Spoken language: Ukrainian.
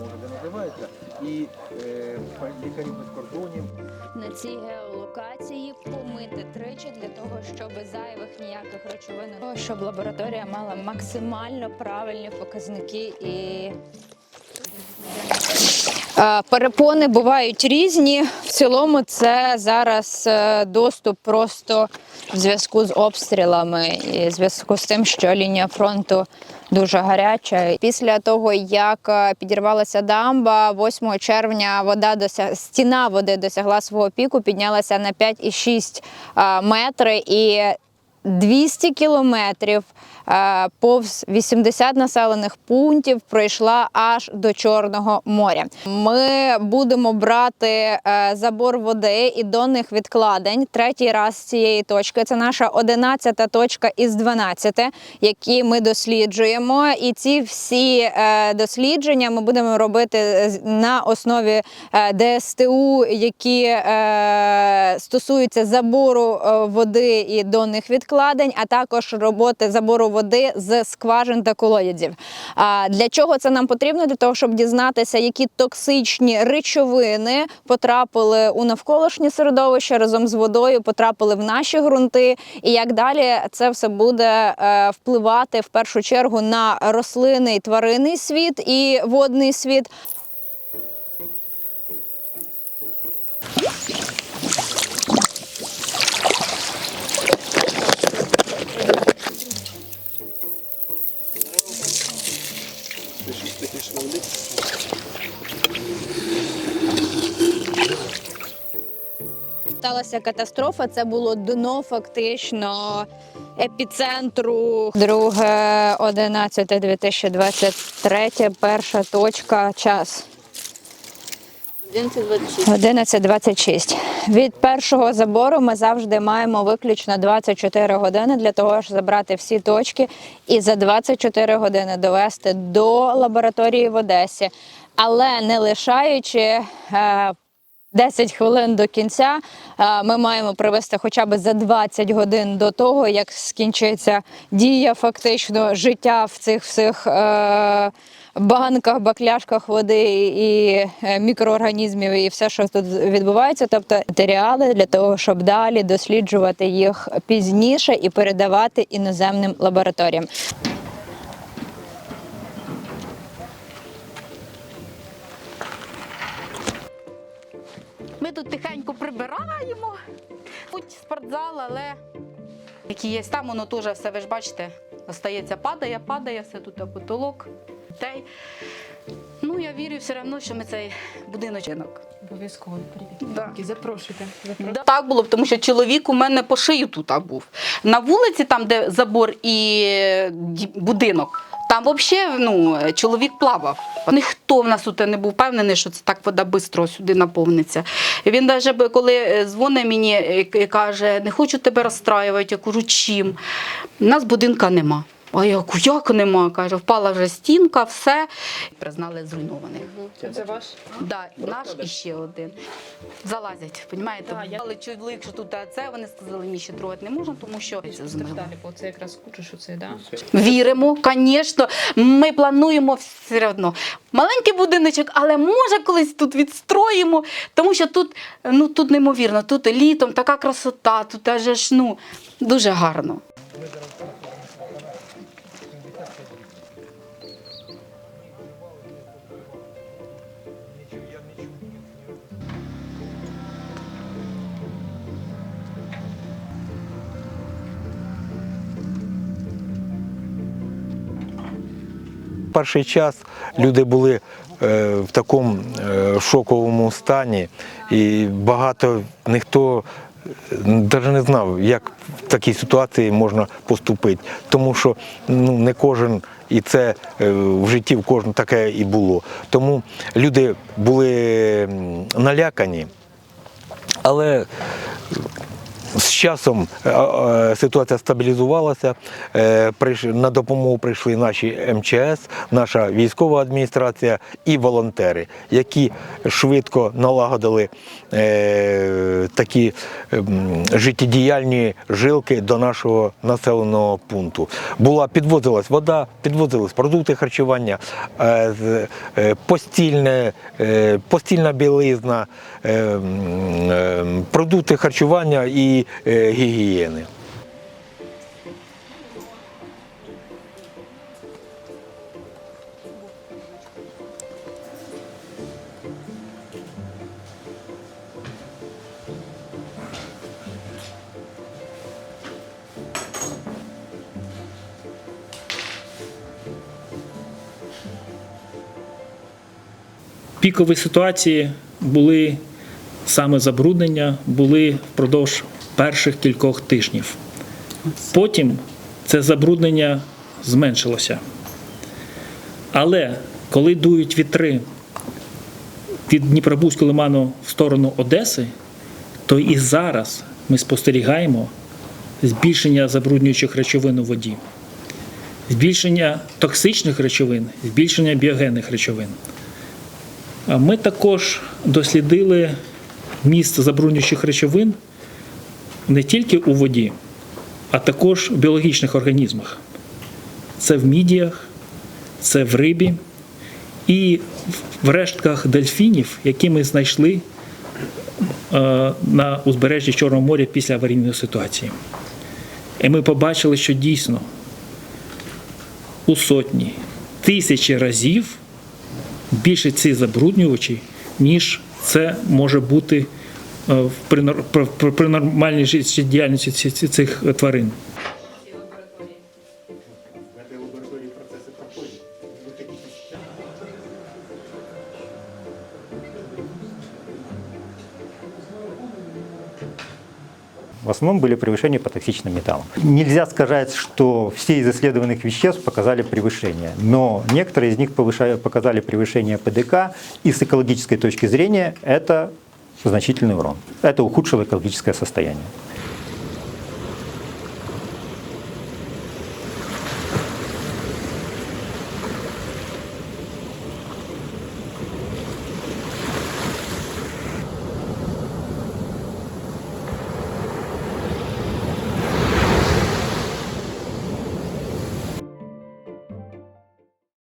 може де називається, і е, лікарі без кордонів. на цій геолокації помити тричі для того, щоб зайвих ніяких речовин, щоб лабораторія мала максимально правильні показники і. Е, Перепони бувають різні. В цілому це зараз е, доступ просто в зв'язку з обстрілами і в зв'язку з тим, що лінія фронту дуже гаряча. Після того, як е, підірвалася дамба, 8 червня вода досяг... стіна води досягла свого піку, піднялася на 5,6 е, метри і 200 кілометрів повз 80 населених пунктів пройшла аж до Чорного моря. Ми будемо брати е, забор води і донних відкладень третій раз цієї точки. Це наша 11 точка із 12, які ми досліджуємо. І ці всі е, дослідження ми будемо робити на основі е, ДСТУ, які е, стосуються забору е, води і донних відкладень, а також роботи забору води з скважин та колодязів. А для чого це нам потрібно? Для того, щоб дізнатися, які токсичні речовини потрапили у навколишнє середовище разом з водою, потрапили в наші ґрунти, і як далі це все буде е, впливати в першу чергу на рослинний тваринний світ і водний світ. Сталася катастрофа. Це було дно фактично епіцентру. Друге, 11, 2023, перша точка, час. 11.26. Від першого забору ми завжди маємо виключно 24 години для того, щоб забрати всі точки і за 24 години довести до лабораторії в Одесі, але не лишаючи. е, 10 хвилин до кінця е, ми маємо привести хоча б за 20 годин до того, як скінчиться дія фактично життя в цих всіх е, банках, бакляшках води і е, мікроорганізмів, і все, що тут відбувається, тобто матеріали для того, щоб далі досліджувати їх пізніше і передавати іноземним лабораторіям. Ми тут тихенько прибираємо. Будь спортзал, але які є там, воно теж все, ви ж бачите, остається, падає, падає, все тут потолок. Дітей. Ну, я вірю все одно, що ми цей будиночок. Обов'язково. Да. Запрошуйте. Запрошуйте. Да, Так було, б, тому що чоловік у мене по шию тут був. На вулиці, там, де забор і е, будинок, там взагалі ну, чоловік плавав. Ніхто в нас тут не був впевнений, що це так вода швидко сюди наповниться. І він навіть коли е, дзвонить мені е, і каже, не хочу тебе розстраювати, я кажу, чим? У нас будинка нема. А я кажу, як нема? Каже, впала вже стінка, все. Признали зруйнованих. Це ваш? Да, наш і ще один. Залазять, розумієте? Але чоловік, що тут це, вони сказали, мені ще трогати не можна, тому що це змило. Бо це якраз куча, що це, да? Віримо, звісно. Ми плануємо все одно. Маленький будиночок, але може колись тут відстроїмо, тому що тут, ну, тут неймовірно, тут літом така красота, тут аж ж, ну, дуже гарно. Перший час люди були е, в такому е, шоковому стані, і багато ніхто навіть не знав, як в такій ситуації можна поступити. Тому що ну, не кожен, і це е, в житті в кожного таке і було. Тому люди були налякані, але з часом е, е, ситуація стабілізувалася. Е, На допомогу прийшли наші МЧС, наша військова адміністрація і волонтери, які швидко налагодили такі ем, життєдіяльні жилки до нашого населеного пункту. Була підвозилась вода, підвозились продукти харчування, постільне, постільна білизна, е, м, е, продукти харчування і е, гігієни. Пікові ситуації були саме забруднення, були впродовж перших кількох тижнів. Потім це забруднення зменшилося. Але коли дують вітри від Дніпробузького лиману в сторону Одеси, то і зараз ми спостерігаємо збільшення забруднюючих речовин у воді, збільшення токсичних речовин, збільшення біогенних речовин. Ми також дослідили місце забруднюючих речовин не тільки у воді, а також в біологічних організмах. Це в мідіях, це в рибі і в рештках дельфінів, які ми знайшли е, на узбережжі Чорного моря після аварійної ситуації. І ми побачили, що дійсно у сотні, тисячі разів більше ці забруднювачі, ніж це може бути при, нор- при, при- при нормальній життєдіяльності ці- ці- цих тварин. В основном были превышения по токсичным металлам. Нельзя сказать, что все из исследованных веществ показали превышение, но некоторые из них повышали- показали превышение ПДК, и с экологической точки зрения это значительный урон. Это ухудшило экологическое состояние.